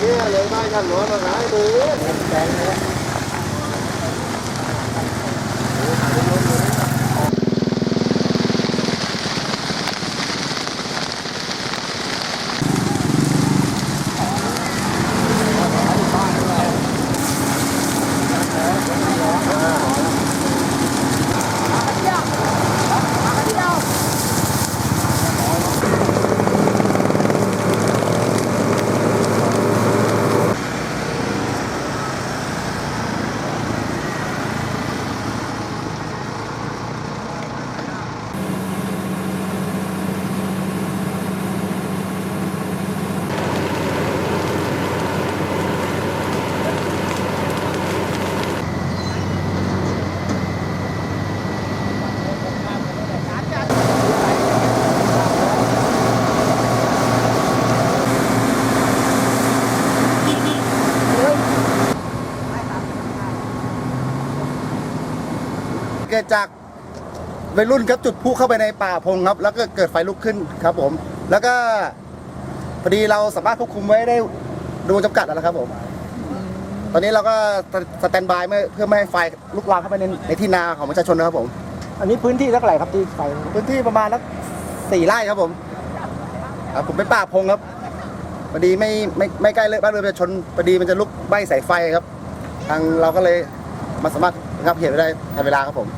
เนี่ยเลยไม่กันหลวงมาหลายมืแข็งเลย เกิดจากวัยรุ่นครับจุดพลุเข้าไปในป่าพงครับ แล้วก็เกิดไฟลุกขึ้นครับผม แล้วก็พอดีเราสามารถควบคุมไว้ได้ดูจำกัดแล้วนะครับผม ตอนนี้เราก็สแตนบายเมื่อเพื่อไม่ให้ไฟลุกลามเข้าไปในในที่นาของประชาชนนะครับผม อันนี้พื้นที่เท่าไหร่ครับที่ไฟพื้นที่ประมาณสักสี่ไร่ครับผมครับผมเป็นป่าพงครับพอดีไม่ไม่ไม่ใกล้เลยบ้านเรือนประชาชนพอดีมันจะลุกใบสายไฟครับ ทางเราก็เลยมาสามารถระงับเขียนไม่ได้ทันเวลาครับผม